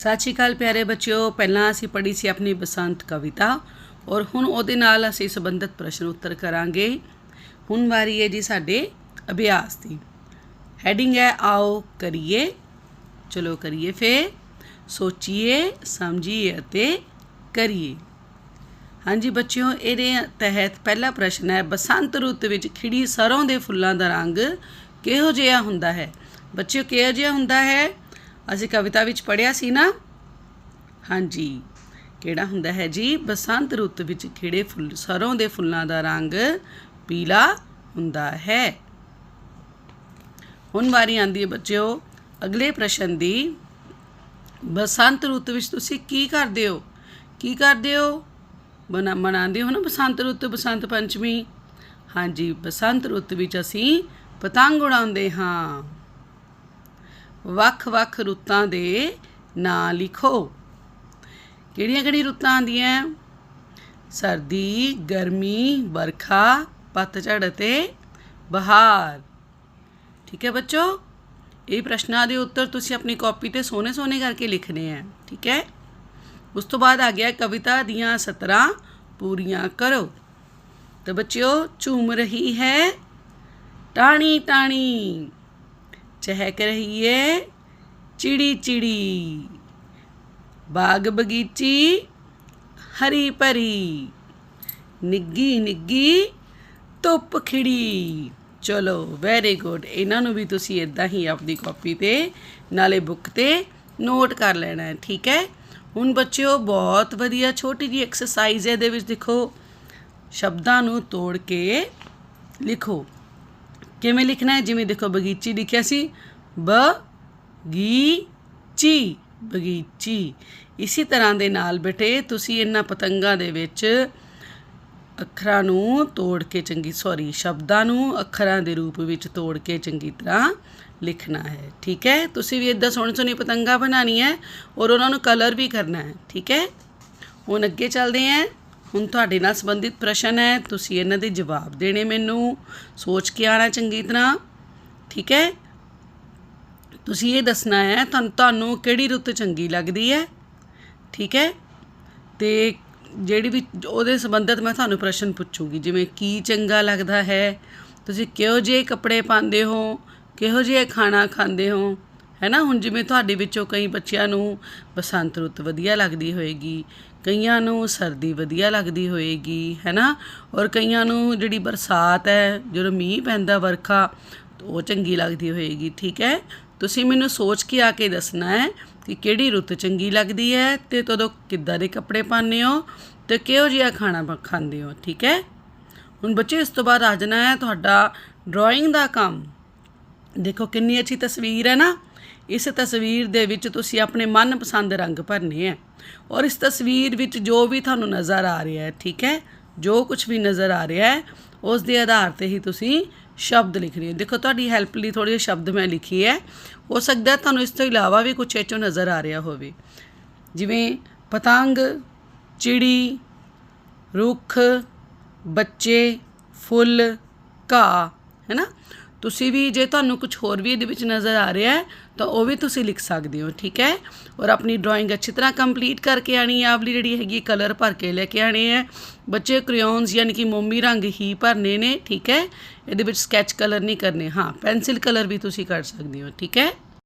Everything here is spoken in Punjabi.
ਸਤਿ ਸ਼੍ਰੀ ਅਕਾਲ ਪਿਆਰੇ ਬੱਚਿਓ। ਪਹਿਲਾਂ ਅਸੀਂ ਪੜ੍ਹੀ ਸੀ ਆਪਣੀ ਬਸੰਤ ਕਵਿਤਾ ਔਰ ਹੁਣ ਉਹਦੇ ਨਾਲ ਅਸੀਂ ਸੰਬੰਧਿਤ ਪ੍ਰਸ਼ਨ ਉੱਤਰ ਕਰਾਂਗੇ। ਹੁਣ ਵਾਰੀ ਹੈ ਜੀ ਸਾਡੇ ਅਭਿਆਸ ਦੀ। ਹੈਡਿੰਗ ਹੈ, ਆਓ ਕਰੀਏ। ਚਲੋ ਕਰੀਏ ਫੇ ਸੋਚੀਏ, ਸਮਝੀਏ ਅਤੇ ਕਰੀਏ। ਹਾਂਜੀ ਬੱਚਿਓ, ਇਹਦੇ ਤਹਿਤ ਪਹਿਲਾ ਪ੍ਰਸ਼ਨ ਹੈ, ਬਸੰਤ ਰੁੱਤ ਵਿੱਚ ਖਿੜੀ ਸਰੋਂ ਦੇ ਫੁੱਲਾਂ ਦਾ ਰੰਗ ਕਿਹੋ ਜਿਹਾ ਹੁੰਦਾ ਹੈ? ਬੱਚਿਓ, ਕਿਹੋ ਜਿਹਾ ਹੁੰਦਾ ਹੈ? ਅਸੀਂ ਕਵਿਤਾ ਵਿੱਚ ਪੜ੍ਹਿਆ ਸੀ ਨਾ? ਹਾਂਜੀ। ਕਿਹੜਾ ਹੁੰਦਾ ਹੈ ਜੀ? ਬਸੰਤ ਰੁੱਤ ਵਿੱਚ ਖਿੜੇ ਫੁੱਲ, ਸਰੋਂ ਦੇ ਫੁੱਲਾਂ ਦਾ ਰੰਗ ਪੀਲਾ ਹੁੰਦਾ ਹੈ। ਹੁਣ ਵਾਰੀ ਆਂਦੀ ਹੈ ਬੱਚਿਓ, ਅਗਲੇ ਪ੍ਰਸ਼ਨ ਦੀ। ਬਸੰਤ ਰੁੱਤ ਵਿੱਚ ਤੁਸੀਂ ਕੀ ਕਰਦੇ ਹੋ? ਕੀ ਕਰਦੇ ਹੋ? ਬਣਾ, ਮਨਾਉਂਦੇ ਹੋ ਨਾ ਬਸੰਤ ਰੁੱਤ, ਬਸੰਤ ਪੰਚਮੀ? ਹਾਂਜੀ, ਬਸੰਤ ਰੁੱਤ ਵਿੱਚ ਅਸੀਂ ਪਤੰਗ ਉਡਾਉਂਦੇ ਹਾਂ। ਵੱਖ-ਵੱਖ ਰੁੱਤਾਂ ਦੇ ਨਾਂ ਲਿਖੋ। ਕਿਹੜੀਆਂ ਕਿਹੜੀਆਂ ਰੁੱਤਾਂ ਆਉਂਦੀਆਂ? ਸਰਦੀ, ਗਰਮੀ, ਵਰਖਾ ਪਤਝੜ ਅਤੇ ਬਹਾਰ। ਠੀਕ ਹੈ ਬੱਚੋ? ਇਹ ਪ੍ਰਸ਼ਨਾਂ ਦੇ ਉੱਤਰ ਤੁਸੀਂ ਆਪਣੀ ਕਾਪੀ ਤੇ ਸੋਹਣੇ ਸੋਹਣੇ ਕਰਕੇ ਲਿਖਣੇ ਆ। ਠੀਕ ਹੈ? ਉਸ ਤੋਂ ਬਾਅਦ ਆ ਗਿਆ ਕਵਿਤਾ ਦੀਆਂ ਸਤਰਾਂ ਪੂਰੀਆਂ ਕਰੋ। ਤਾਂ ਬੱਚਿਓ, ਝੂਮ ਰਹੀ ਹੈ। ਟਾਣੀ ਟਾਣੀ ਚਹਿਕ ਰਹੀ ਏ। ਚਿੜੀ ਚਿੜੀ। ਬਾਗ ਬਗੀਚੀ ਹਰੀ ਭਰੀ। ਨਿੱਗੀ ਨਿੱਗੀ ਧੁੱਪ ਖਿੜੀ। ਚਲੋ ਵੈਰੀ ਗੁੱਡ ਇਹਨਾਂ ਨੂੰ ਵੀ ਤੁਸੀਂ ਇਦਾਂ ਹੀ ਆਪਣੀ ਕਾਪੀ ਤੇ, ਨਾਲੇ ਬੁੱਕ ਤੇ ਨੋਟ ਕਰ ਲੈਣਾ ਹੈ, ਠੀਕ ਹੈ? ਹੁਣ ਬੱਚਿਓ, ਬਹੁਤ ਵਧੀਆ ਛੋਟੀ ਜੀ ਐਕਸਰਸਾਈਜ਼ ਹੈ ਇਹਦੇ ਵਿੱਚ, ਦੇਖੋ। ਸ਼ਬਦਾਂ ਨੂੰ ਤੋੜ ਕੇ ਲਿਖੋ। ਕਿਵੇਂ ਲਿਖਣਾ ਹੈ? ਜਿਵੇਂ ਦੇਖੋ ਬਗੀਚੀ ਲਿਖਿਆ ਸੀ। ਬ ਗੀ ਚੀ ਬਗੀਚੀ। ਇਸੇ ਤਰ੍ਹਾਂ ਦੇ ਨਾਲ ਬੇਟੇ ਤੁਸੀਂ ਇਹਨਾਂ ਪਤੰਗਾਂ ਦੇ ਵਿੱਚ ਅੱਖਰਾਂ ਨੂੰ ਤੋੜ ਕੇ ਚੰਗੀ ਸੌਰੀ ਸ਼ਬਦਾਂ ਨੂੰ ਅੱਖਰਾਂ ਦੇ ਰੂਪ ਵਿੱਚ ਤੋੜ ਕੇ ਚੰਗੀ ਤਰ੍ਹਾਂ ਲਿਖਣਾ ਹੈ। ਠੀਕ ਹੈ? ਤੁਸੀਂ ਵੀ ਇਦਾਂ ਸੋਹਣੀ ਸੋਹਣੀ ਪਤੰਗਾਂ ਬਣਾਉਣੀ ਹੈ ਔਰ ਉਹਨਾਂ ਨੂੰ ਕਲਰ ਵੀ ਕਰਨਾ ਹੈ। ਠੀਕ ਹੈ? ਹੁਣ ਅੱਗੇ ਚੱਲਦੇ ਹਾਂ। ਹੁਣ ਤੁਹਾਡੇ ਨਾਲ ਸੰਬੰਧਿਤ ਪ੍ਰਸ਼ਨ ਹੈ, ਤੁਸੀਂ ਇਹਨਾਂ ਦੇ ਜਵਾਬ ਦੇਣੇ ਮੈਨੂੰ। ਸੋਚ ਕੇ ਆਣਾ ਚੰਗੀ ਤਰ੍ਹਾਂ, ਠੀਕ ਹੈ? ਤੁਸੀਂ ਇਹ ਦੱਸਣਾ ਹੈ, ਤੁਹਾਨੂੰ ਤੁਹਾਨੂੰ ਕਿਹੜੀ ਰੁੱਤ ਚੰਗੀ ਲੱਗਦੀ ਹੈ? ਠੀਕ ਹੈ? ਤੇ ਜਿਹੜੀ ਵੀ, ਉਹਦੇ ਸੰਬੰਧਿਤ ਮੈਂ ਤੁਹਾਨੂੰ ਪ੍ਰਸ਼ਨ ਪੁੱਛੂਗੀ, ਜਿਵੇਂ ਕੀ ਚੰਗਾ ਲੱਗਦਾ ਹੈ? ਤੁਸੀਂ ਕਿਹੋ ਜਿਹੇ ਕੱਪੜੇ ਪਾਉਂਦੇ ਹੋ? ਕਿਹੋ ਜਿਹੇ ਖਾਣਾ ਖਾਂਦੇ ਹੋ? ਹੈ ਨਾ ਹੁਣ ਜਿਵੇਂ ਤੁਹਾਡੇ ਵਿੱਚੋਂ ਕਈ ਬੱਚਿਆਂ ਨੂੰ ਬਸੰਤ ਰੁੱਤ ਵਧੀਆ ਲੱਗਦੀ ਹੋਏਗੀ, ਕਈਆਂ ਨੂੰ ਸਰਦੀ ਵਧੀਆ ਲੱਗਦੀ ਹੋਏਗੀ ਹੈ ਨਾ ਔਰ ਕਈਆਂ ਨੂੰ ਜਿਹੜੀ ਬਰਸਾਤ ਹੈ, ਜਦੋਂ ਮੀਂਹ ਪੈਂਦਾ ਵਰਖਾ, ਉਹ ਚੰਗੀ ਲੱਗਦੀ ਹੋਏਗੀ, ਠੀਕ ਹੈ? ਤੁਸੀਂ ਮੈਨੂੰ ਸੋਚ ਕੇ ਆ ਕੇ ਦੱਸਣਾ ਹੈ ਕਿ ਕਿਹੜੀ ਰੁੱਤ ਚੰਗੀ ਲੱਗਦੀ ਹੈ ਤੇ ਤਦੋਂ ਕਿੱਦਾਂ ਦੇ ਕੱਪੜੇ ਪਾਉਂਦੇ ਹੋ ਤੇ ਕਿਹੋ ਜਿਹਾ ਖਾਣਾ ਖਾਂਦੇ ਹੋ, ਠੀਕ ਹੈ? ਹੁਣ ਬੱਚੇ, ਇਸ ਤੋਂ ਬਾਅਦ ਆ ਜਾਣਾ ਹੈ ਤੁਹਾਡਾ ਡਰਾਇੰਗ ਦਾ ਕੰਮ। ਦੇਖੋ ਕਿੰਨੀ ਅੱਛੀ ਤਸਵੀਰ ਹੈ ਨਾ? ਇਸ ਤਸਵੀਰ ਦੇ ਵਿੱਚ ਤੁਸੀਂ ਆਪਣੇ ਮਨਪਸੰਦ ਰੰਗ ਭਰਨੇ ਹੈ ਔਰ ਇਸ ਤਸਵੀਰ ਵਿੱਚ ਜੋ ਵੀ ਤੁਹਾਨੂੰ ਨਜ਼ਰ ਆ ਰਿਹਾ ਹੈ ਠੀਕ ਹੈ ਜੋ ਕੁਝ ਵੀ ਨਜ਼ਰ ਆ ਰਿਹਾ ਹੈ ਉਸ ਦੇ ਆਧਾਰ ਤੇ ਹੀ ਤੁਸੀਂ ਸ਼ਬਦ ਲਿਖਣੇ ਹੋ। ਦੇਖੋ, ਤੁਹਾਡੀ ਹੈਲਪ ਲਈ ਥੋੜੇ ਸ਼ਬਦ ਮੈਂ ਲਿਖੀ ਹੈ ਹੋ ਸਕਦਾ ਤੁਹਾਨੂੰ ਇਸ ਤੋਂ ਇਲਾਵਾ ਵੀ ਕੁਝ ਇਹਚੋਂ ਨਜ਼ਰ ਆ ਰਿਹਾ ਹੋਵੇ। ਜਿਵੇਂ ਪਤੰਗ, ਚਿੜੀ, ਰੁੱਖ, ਬੱਚੇ, ਫੁੱਲ, ਘਾਹ, ਹੈ ਨਾ? ਤੁਸੀਂ ਵੀ ਜੇ ਤੁਹਾਨੂੰ ਕੁਝ ਹੋਰ ਵੀ ਇਹਦੇ ਵਿੱਚ ਨਜ਼ਰ ਆ ਰਿਹਾ ਹੈ, ਤਾਂ ਉਹ ਵੀ ਤੁਸੀਂ ਲਿਖ ਸਕਦੇ ਹੋ, ਠੀਕ ਹੈ? ਔਰ ਆਪਣੀ ਡਰਾਇੰਗ ਅੱਛੀ ਤਰ੍ਹਾਂ ਕੰਪਲੀਟ ਕਰਕੇ ਆਣੀ ਹੈ ਆਪਲੀ ਜਿਹੜੀ ਹੈਗੀ ਕਲਰ ਭਰ ਕੇ ਲੈ ਕੇ ਆਣੇ ਹੈ। ਬੱਚੇ ਕ੍ਰੇਯੋਨਸ ਯਾਨੀ ਕਿ ਮੋਮੀ ਰੰਗ ਹੀ ਭਰਨੇ ਨੇ, ਠੀਕ ਹੈ? ਇਹਦੇ ਵਿੱਚ ਸਕੈਚ ਕਲਰ ਨਹੀਂ ਕਰਨੇ, ਹਾਂ ਪੈਨਸਿਲ ਕਲਰ ਵੀ ਤੁਸੀਂ ਕਰ ਸਕਦੇ ਹੋ, ਠੀਕ ਹੈ?